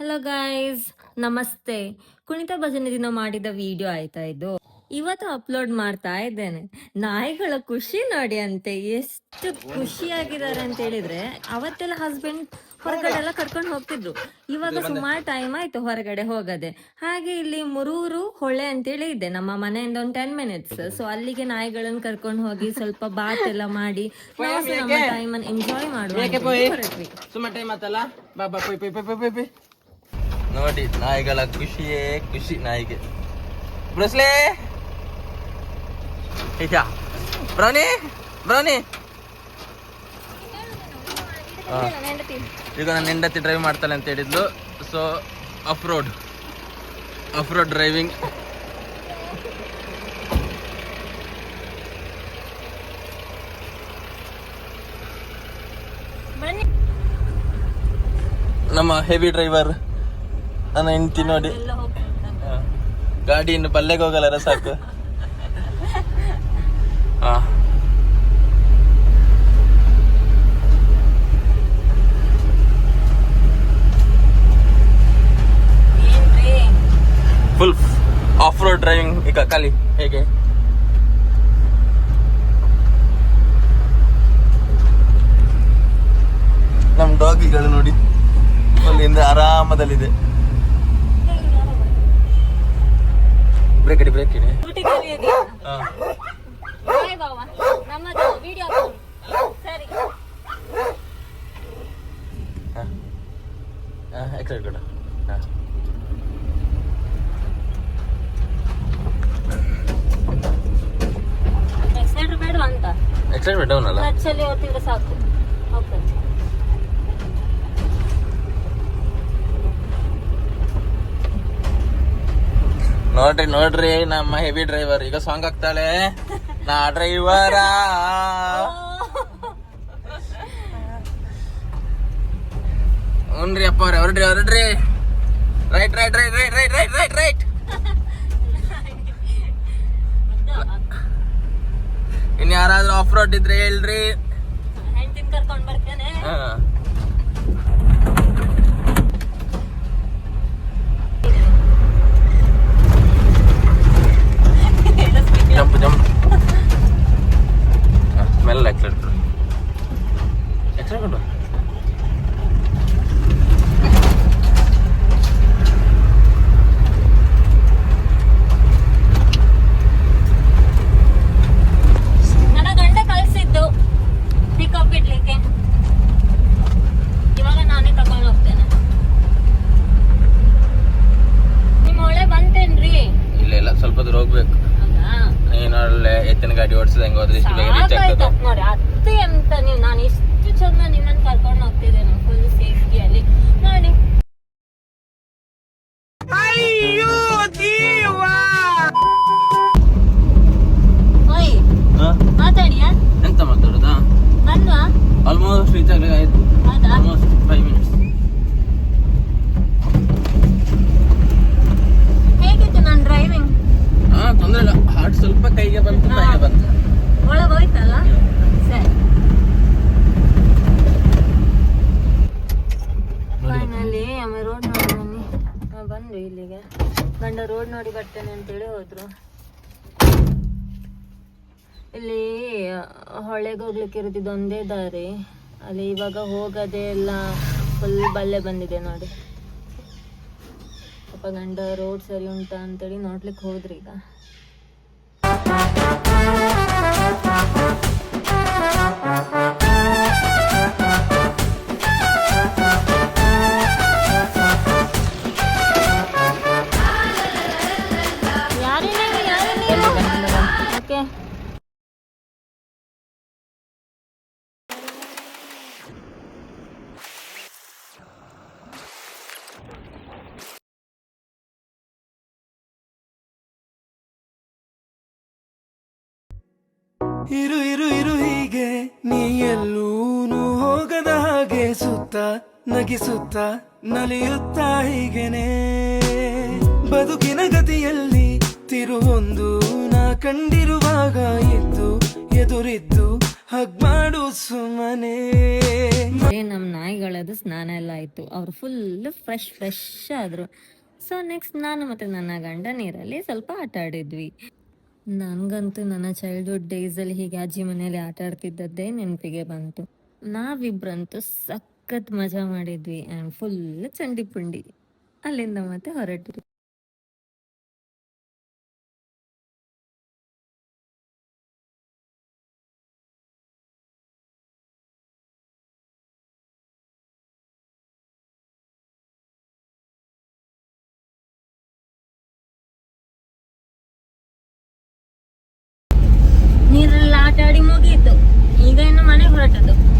Hello guys ನಮಸ್ತೆ. ಕುಣಿತ ಭಜನೆ ದಿನ ಮಾಡಿದ ವಿಡಿಯೋ ಆಯ್ತಾ ಇದು? ಇವತ್ತು ಅಪ್ಲೋಡ್ ಮಾಡ್ತಾ ಇದ್ದೇನೆ. ನಾಯಿಗಳ ಖುಷಿ ನೋಡಿ ಅಂತೆ. ಎಷ್ಟು ಖುಷಿಯಾಗಿದ್ದಾರೆ ಅಂತ ಹೇಳಿದ್ರೆ ಅವತ್ತೆಲ್ಲ ಹಸ್ಬೆಂಡ್ ಹೊರಗಡೆ ಎಲ್ಲ ಕರ್ಕೊಂಡು ಹೋಗ್ತಿದ್ರು. ಇವಾಗ ಸುಮಾರು ಟೈಮ್ ಆಯ್ತು ಹೊರಗಡೆ ಹೋಗದೆ. ಹಾಗೆ ಇಲ್ಲಿ ಮುರೂರು ಹೊಳೆ ಅಂತೇಳಿ ಇದೆ. ನಮ್ಮ ಮನೆಯಿಂದ ಒಂದು ಟೆನ್ ಮಿನಿಟ್ಸ್ ಸೊ ಅಲ್ಲಿಗೆ ನಾಯಿಗಳನ್ನ ಕರ್ಕೊಂಡು ಹೋಗಿ ಸ್ವಲ್ಪ ಬಾತ್ ಎಲ್ಲ ಮಾಡಿ ನಾವು ನಮ್ಮ ಟೈಮ್ ಅನ್ನು ಎಂಜಾಯ್ ಮಾಡುವ ಹೊರಟ್ವಿ. ನೋಡಿ ನಾಯಿಗಳ ಖುಷಿಯೇ ಖುಷಿ ನಾಯಿಗೆ. ಬ್ರಸ್ಲೇ! ಈಚಾ ಬ್ರೌನಿ ಬ್ರೌನಿ. ಈಗ ನನ್ನ ಹೆಂಡತಿ ಡ್ರೈವ್ ಮಾಡ್ತಾಳೆ ಅಂತ ಹೇಳಿದ್ಲು. So off road off road driving ನಮ್ಮ ಹೆವಿ ಡ್ರೈವರ್ ನನ್ನ ಹೆಂಡತಿ ನೋಡಿ. ಗಾಡಿ ಇನ್ನು ಪಲ್ಲೆಗೆ ಹೋಗಲ್ಲ ಸಾಕು ಹಾ. ಫುಲ್ ಆಫ್ ರೋಡ್ ಡ್ರೈವಿಂಗ್ ಈಗ ಕಲಿ ಹೇಗೆ? ನಮ್ಮ ಡಾಗಿಗಳು ನೋಡಿ. ಅಲ್ಲಿಂದ ಆರಾಮದಲ್ಲಿದೆ. ಬ್ರೇಕ್ ಇಡಿ ಬ್ರೇಕ್ ಇಡಿ ಊಟಕ್ಕೆ ಕರೆಯೋದು ಬಾಯ್ ಬಾವ ನಮ್ಮದು ವಿಡಿಯೋ ಸರಿ ಹಾಂ ಎಕ್ಸೈಟ್ ಕೊಡ ಹಾಂ ಎಕ್ಸೈಟ್ ಬೇಡ ಅಂತ ಎಕ್ಸೈಟ್ ಬೇಡ ಅವನಲ್ಲ ಆಕ್ಚುಲಿ ಓದ್ತಿದ್ರೆ ಸಾಕು ನೋಡ್ರಿ ನೋಡ್ರಿ ನಮ್ಮ ಹೆವಿ ಡ್ರೈವರ್ ಈಗ ಸಾಂಗ್ ಹಾಕ್ತಾಳೆ. ನಾ ಡ್ರೈವರ ಹುನ್ರಿ ಅಪ್ಪ ಅವ್ರೆ ಹೊರಡ್ರಿ ಹೊರಡ್ರಿ. Right right right right right right right right ಇನ್ ಯಾರಾದ್ರೂ ಆಫ್ ರೋಡ್ ಇದ್ರೆ ಹೇಳ್ರಿ. ಹೆಂಡತಿನ ಕರ್ಕೊಂಡ್ ಬರ್ತೇನೆ. ಹಾ. ಜಂಪ್ ಜಂಪ್ ಮೆಲ್ಲ ಎಕ್ಸೈಟ್ ಎಕ್ಸೈಟ್ ಕೊಡು ನನ್ನ ಗಂಡ ಕಳ್ಸಿದ್ದು ಪಿಕಪ್ ಇಡ್ಲಿಕ್ಕೆ ಇವಾಗ ನಾನೇ ತಗೊಂಡು ಹೋಗ್ತೇನೆ ನಿಮ್ಮ ಒಳ್ಳೆ ಬಂತೇನ್ರಿ ಇಲ್ಲ ಇಲ್ಲ ಸ್ವಲ್ಪ ದೂರ ಹೋಗ್ಬೇಕು ಹೌದಾ ನೀನು ಒಳ್ಳೆ ಎತ್ತಿನ ಗಾಡಿ ಓಡಿಸಿದ ಹೆಂಗೆ ಹೋದ್ರೆ? ಇಷ್ಟು ಬೇಗ ರೀಚ್ ಆಗ್ತದೆ. ನೋಡಿ ಅತ್ತೆ ಅಂತ ನೀವು ನಾನು ಇಷ್ಟು ಚಂದ ನಿಮ್ಮನ್ನ ಕರ್ಕೊಂಡು ಹೋಗ್ತಿದ್ದೇನೆ ಫುಲ್ ಸೇಫ್ಟಿಯಲ್ಲಿ ನೋಡಿ. ಓಯ್ ಮಾತಾಡಿಯಾ? ಎಂತ ಮಾತಾಡೋದಾ? ಬಂದ್ವಾ? ಆಲ್ಮೋಸ್ಟ್ ರೀಚ್ ಆಗಲಿ ಆಯ್ತು. ಹೌದಾ? ಆಲ್ಮೋಸ್ಟ್ ಫೈವ್ ಮಿನಿಟ್ಸ್ ಹೇಗಿತ್ತು ನಾನು ಡ್ರೈವಿಂಗ್ ಹಾ ತೊಂದ್ರೆ ಇಲ್ಲ. ಹಾರ್ಟ್ ಸ್ವಲ್ಪ ಕೈಗೆ ಬಂತು ಕೈಗೆ ಬಂತು ಒಳಗೆ ಹೋಯ್ತಲ್ಲ ಸರಿ ಫೈನಲಿ ಆಮೇಲೆ ರೋಡ್ ನೋಡಿ ಬನ್ನಿ ಬಂದ್ವಿ ಇಲ್ಲಿಗೆ. ಗಂಡ ರೋಡ್ ನೋಡಿ ಬರ್ತೇನೆ ಅಂತೇಳಿ ಹೋದ್ರು. ಇಲ್ಲಿ ಹೊಳೆಗೆ ಹೋಗ್ಲಿಕ್ಕೆ ಇರೋದಿದ್ದು ಒಂದೇ ದಾರಿ. ಅಲ್ಲಿ ಇವಾಗ ಹೋಗದೆ ಎಲ್ಲ ಫುಲ್ ಬಲ್ಲೆ ಬಂದಿದೆ ನೋಡಿ. ಪಾಪ ಗಂಡ ರೋಡ್ ಸರಿ ಉಂಟಾ ಅಂತೇಳಿ ನೋಡ್ಲಿಕ್ಕೆ ಹೋದ್ರಿ ಈಗ ಇರು ಇರು ಇರು ಹೀಗೆ ನೀ ಎಲ್ಲೂನು ಹೋಗದ ಹಾಗೆ ಸುತ್ತ ನಗಿಸುತ್ತ ನಲಿಯುತ್ತ ಹೀಗೆನೆ. ಬದುಕಿನ ಗತಿಯಲ್ಲಿ ತಿರುವೊಂದು ನಾ ಕಂಡಿರುವಾಗ ಇದ್ದು ಎದುರಿದ್ದು ಹಗ್ ಮಾಡು ಸುಮ್ಮನೆ ನಮ್ಮ ನಾಯಿಗಳದ್ದು ಸ್ನಾನ ಎಲ್ಲ ಆಯ್ತು. ಅವ್ರು ಫುಲ್ ಫ್ರೆಶ್ ಫ್ರೆಶ್ ಆದ್ರು. ಸೊ ನೆಕ್ಸ್ಟ್ ನಾನು ಮತ್ತೆ ನನ್ನ ಗಂಡ ನೀರಲ್ಲಿ ಸ್ವಲ್ಪ ಆಟ ಆಡಿದ್ವಿ ನನಗಂತೂ ನನ್ನ ಚೈಲ್ಡ್ಹುಡ್ ಡೇಸಲ್ಲಿ ಹೀಗೆ ಅಜ್ಜಿ ಮನೆಯಲ್ಲಿ ಆಟ ಆಡ್ತಿದ್ದದ್ದೇ ನೆನಪಿಗೆ ಬಂತು. ನಾವಿಬ್ರಂತೂ ಸಖತ್ ಮಜಾ ಮಾಡಿದ್ವಿ ಆ್ಯಂಡ್ ಫುಲ್ ಚಂಡಿ ಪುಂಡಿ ಅಲ್ಲಿಂದ ಮತ್ತೆ ಹೊರಟ್ವಿ ನೀರಲ್ಲಿ